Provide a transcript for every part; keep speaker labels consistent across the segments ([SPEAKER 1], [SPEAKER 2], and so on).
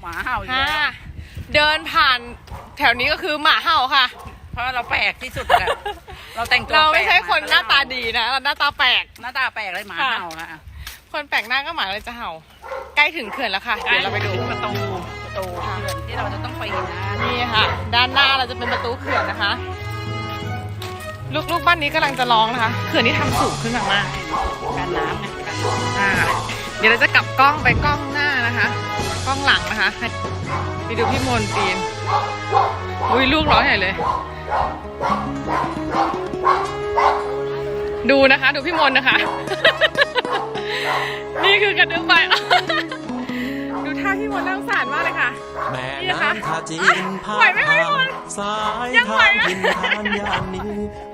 [SPEAKER 1] หมาเห่าอยู่
[SPEAKER 2] ค่ะ
[SPEAKER 1] แล้ว
[SPEAKER 2] เดินผ่านแถวนี้ก็คือหมาเห่าค่ะ
[SPEAKER 1] เพราะเราแปลกที่สุดอะเราแต่งตัว
[SPEAKER 2] เราไม่ใช่
[SPEAKER 1] แปลก
[SPEAKER 2] คนหน้าตาดีนะเราหน้าตาแปลก
[SPEAKER 1] หน้าตาแปลกเลยหมา
[SPEAKER 2] ค่ะ
[SPEAKER 1] เห่านะ
[SPEAKER 2] คนแปลกหน้าก็หมาเลยจะเห่า ใกล้ถึงเขื่อนแล้วค่ะ เดี๋ยวเราไปดู
[SPEAKER 1] ประตูประตูเขื่อนที่เราจะต้องไปนะ
[SPEAKER 2] นี่ค่ะ ด้านหน้าเราจะเป็นประตูเขื่อนนะคะ ลูกๆบ้านนี้กำลังจะร้องนะคะ เขื่อนที่ทำสูงขึ้นมาก
[SPEAKER 1] การน้ำไงการน้
[SPEAKER 2] ๆอ่าเดี๋ยวเราจะกลับกล้องไปกล้องหน้านะคะก ล้องหลังนะคะ ไปดูพี่มนต์ปีนอุ้ยลูกร้องใหญ่เลย ดูนะคะ ดูพี่มนนะคะ นี่คือกระดึ๊บไป ดูท่าพี่มนต์น่าสงสารมากเลยค่ะ
[SPEAKER 3] แม่
[SPEAKER 2] นี่นะคะ
[SPEAKER 3] น้ำท่าจีนพา
[SPEAKER 2] ไหวไหมคะพี่มนต์
[SPEAKER 3] สาย
[SPEAKER 2] ยังไหว
[SPEAKER 3] ทาง
[SPEAKER 2] อะ
[SPEAKER 3] ดินทานยามนี้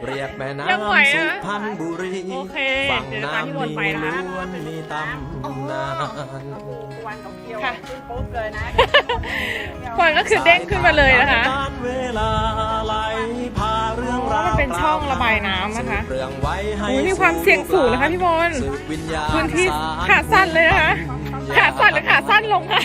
[SPEAKER 3] เรียกแม่
[SPEAKER 2] ยังไหว
[SPEAKER 3] น้ำสุ
[SPEAKER 2] อะ
[SPEAKER 3] พรรณบุรี
[SPEAKER 2] โอเค
[SPEAKER 3] ฝั่ง
[SPEAKER 2] เดี๋ยวจะพาพี่ม
[SPEAKER 3] น้ำ
[SPEAKER 2] นต์ไป
[SPEAKER 3] นี้
[SPEAKER 2] นะคะ
[SPEAKER 3] ล้วนมีตำนานำ
[SPEAKER 1] วันเขาเคี้ยว
[SPEAKER 2] ค่ะ
[SPEAKER 1] ขึ้นปุ๊บเลยนะ
[SPEAKER 2] ฝนก็คือเด้งขึ้นมาเลยนะคะ
[SPEAKER 3] การเวลาไหลพาเรื่องราว
[SPEAKER 2] มันเป็นช่องระบายน้ำนะคะ
[SPEAKER 3] สืบเรื่องไว้ให้
[SPEAKER 2] อุ๊ยมีความเสี่ยงสูงนะคะพี่มนต์
[SPEAKER 3] สืบวิญญาณ
[SPEAKER 2] พื้นที่
[SPEAKER 3] สร
[SPEAKER 2] ขาสั้นเลยนะคะ ขาสั้นหรือขาสั้นลงค่ะ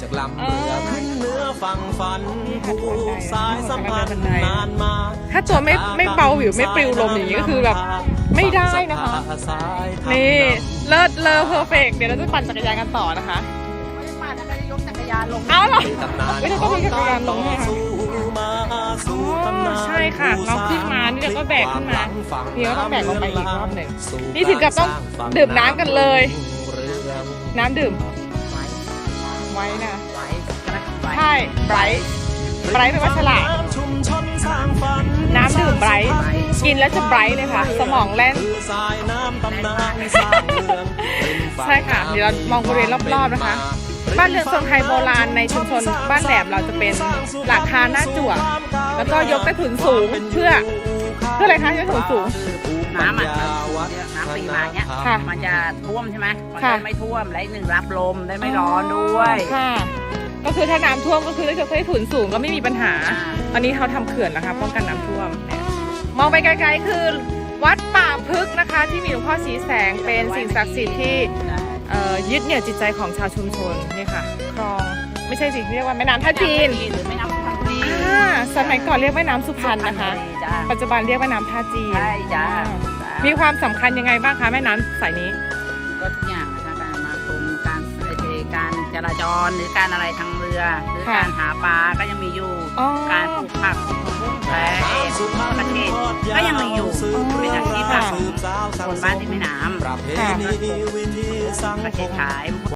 [SPEAKER 3] จากลำเรือขึ้นเนื้อฝั่งฝัน
[SPEAKER 2] นี่ค่ะ
[SPEAKER 3] ผูกสายสัมพันธ์
[SPEAKER 2] บันได
[SPEAKER 3] นานมา
[SPEAKER 2] ถ้าตัวไม่ไม่เบาหวิวไม่ปลิวลมอย่างนี้ก็คือแบบไม่ได้นะคะ นี่เลิศเลอเพอร์เฟกเดี๋ยวเราจะปั่นจักรยานกันต่อนะคะ
[SPEAKER 1] ไม่ได้มาแล้วก็จะยกจักรยานลง
[SPEAKER 2] เอาเหรอ
[SPEAKER 3] ตำนาน
[SPEAKER 2] ไม่ได้ต้องมีจักรยานลงให้ค่ะ ค่ะเราขึ้นมานี่เราก็แบกขึ้นมานี่ก็ต้องแบกลงไปอีกรอบหนึ่งนี่ถึงกับต้องดื่มน้ำกันเลย น้ำดื่ม
[SPEAKER 1] ไว้
[SPEAKER 2] ไว้นะ
[SPEAKER 1] ไว้ใช่ไหมไว้
[SPEAKER 2] ใช่ไบรท์ไบรท์เป็นวัชระ
[SPEAKER 3] ชุมชนสร้างฝัน
[SPEAKER 2] น้ำดื่มไบรท์กินแล้วจะไบรท์เลยค่ะ สมองแล่น
[SPEAKER 3] คือสายน้ำตำนานสร้างเมืองริมฝั่ง
[SPEAKER 2] ใช่ค่ะ เดี๋ยวเรามองบริเวณรอบๆนะคะ บ้านเรือนทรงไทยโบราณในชุมชนบ้านแหลมเราจะเป็นหลังคาหน้าจั่วแล้วก็ยกใต้ถุนสูงเพื่อเพื่ออะไรคะยกใต้ถุนสูง
[SPEAKER 1] น้ำอะน้ำตีมาเนี้ย
[SPEAKER 2] ค่ะ
[SPEAKER 1] มันจะท่วมใช่ไหมมัน
[SPEAKER 2] ค่ะ
[SPEAKER 1] จะไม่ท่วมและอีกหนึ่งรับลมได้ไม่ร้อนด้วย
[SPEAKER 2] ค่ะก็คือถ้าน้ำท่วมก็คือถ้าเกิดใต้ถุนสูงก็ไม่มีปัญหา
[SPEAKER 1] อ่า
[SPEAKER 2] ตอนนี้เขาทำเขื่อนนะคะ ป้องกันน้ำท่วม มองไปไกลๆคือวัดป่าพึกนะคะ ที่มีหลวงพ่อสีแสงเป็นสิ่งศักดิ์สิทธิ์ที่เอ่อ ยึดเหนี่ยวจิตใจของชาวชุมชนนี่ค่ะ คลองไม่ใช่สิเรียกว่าแม่น้ำท่าจีน
[SPEAKER 1] หรือไม่น้ำสุพรรณบุรี
[SPEAKER 2] อ่าสมัยก่อนเรียกแม่น้ำสุพรรณนะคะ
[SPEAKER 1] จ้า
[SPEAKER 2] ปัจจุบันเรียกแม่น้ำท่าจีน
[SPEAKER 1] ใช่จ้า
[SPEAKER 2] มีความสำคัญยังไงบ้างคะแม่น้ำสายนี้
[SPEAKER 1] ก็ทุกอย่างนะคะการมาชมการเอ่อการจราจรหรือการอะไรทางเรือ หรือ
[SPEAKER 2] ค่ะ
[SPEAKER 1] การหาปลาก็ยังมีอยู่
[SPEAKER 2] อ๋อ
[SPEAKER 1] การปลูกผัก เป็นอาชีพหลักของคนบ้านที่แม่น้ำ
[SPEAKER 3] ประเพณีวิธีสัง
[SPEAKER 1] ประ
[SPEAKER 3] ค
[SPEAKER 1] เทศ
[SPEAKER 3] ม
[SPEAKER 1] ขาย